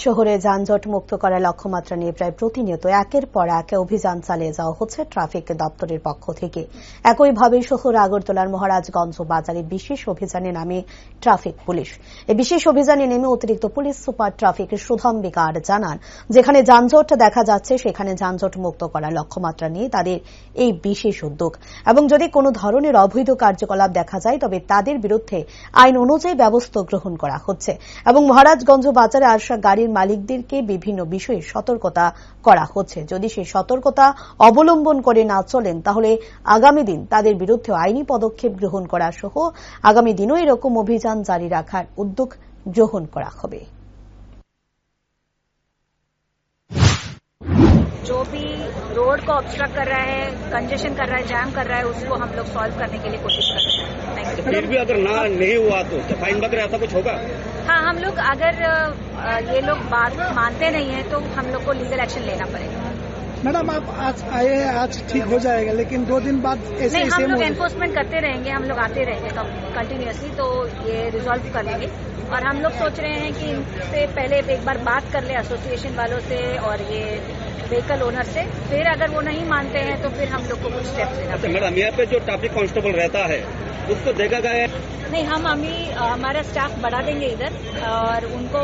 শহরে যানজট মুক্ত করার লক্ষ্যমাত্রা নিয়ে প্রায় প্রতিনিয়ত একের পর এক অভিযান চালিয়ে যাওয়া হচ্ছে ট্রাফিক দপ্তরের পক্ষ থেকে। একইভাবে শহর আগরতলার মহারাজগঞ্জ বাজারে বিশেষ অভিযানে নামে ট্রাফিক পুলিশ। এই বিশেষ অভিযানে নেমে অতিরিক্ত পুলিশ সুপার ট্রাফিক সুধম বিকার জানান, যেখানে যানজট দেখা যাচ্ছে, সেখানে যানজট মুক্ত করার লক্ষ্যমাত্রা নিয়ে তাদের এই বিশেষ উদ্যোগ। এবং যদি কোনো ধরনের অবৈধ কার্যকলাপ দেখা যায়, তবে তাদের বিরুদ্ধে আইন অনুযায়ী ব্যবস্থা গ্রহণ করা হচ্ছে। এবং মহারাজগঞ্জ বাজারে আসা গাড়ির মালিকদেরকে বিভিন্ন বিষয়ে সতর্কতা করা হচ্ছে। যদি সে সতর্কতা অবলম্বন করে না চলেন, তাহলে আগামী দিন তাদের বিরুদ্ধে আইনি পদক্ষেপ গ্রহণ করা সহ আগামী দিনও এরকম অভিযান জারি রাখার উদ্যোগ গ্রহণ করা হবে। जो भी रोड को ऑब्स्ट्रक्ट कर रहा है कंजेशन कर रहा है जाम कर रहा है उसको हम लोग सॉल्व करने के लिए कोशिश कर रहे हैं। थैंक यू फिर भी अगर ना नहीं हुआ तो, तो फाइन वगैरह ऐसा कुछ होगा? हाँ हम लोग अगर ये लोग बात मानते नहीं है तो हम लोग को लीगल एक्शन लेना पड़ेगा। मैडम आप आज आए हैं आज ठीक हो जाएगा लेकिन दो दिन बाद ऐसे नहीं हम लोग एनफोर्समेंट करते रहेंगे हम लोग आते रहेंगे कंटिन्यूसली तो ये रिजॉल्व कर लेंगे। और हम लोग सोच रहे हैं कि इनसे पहले एक बार बात कर ले एसोसिएशन वालों से और ये व्हीकल ओनर से। फिर अगर वो नहीं मानते हैं तो फिर हम लोग को कुछ स्टेप्स लेना अच्छा मैडम यहाँ पे जो ट्रैफ़िक कांस्टेबल रहता है उसको देखा गया नहीं, हम अभी हमारा स्टाफ बढ़ा देंगे इधर, और उनको,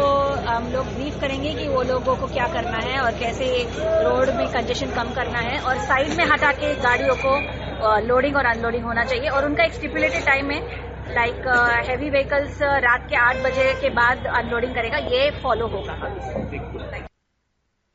हम लोग ब्रीफ करेंगे कि वो लोगों को क्या करना है और कैसे रोड में कंजेशन कम करना है और साइड में हटा के गाड़ियों को लोडिंग और अनलोडिंग होना चाहिए। और उनका एक स्टिपुलेटेड टाइम है लाइक हैवी व्हीकल्स रात के आठ बजे के बाद अनलोडिंग करेगा, ये फॉलो होगा।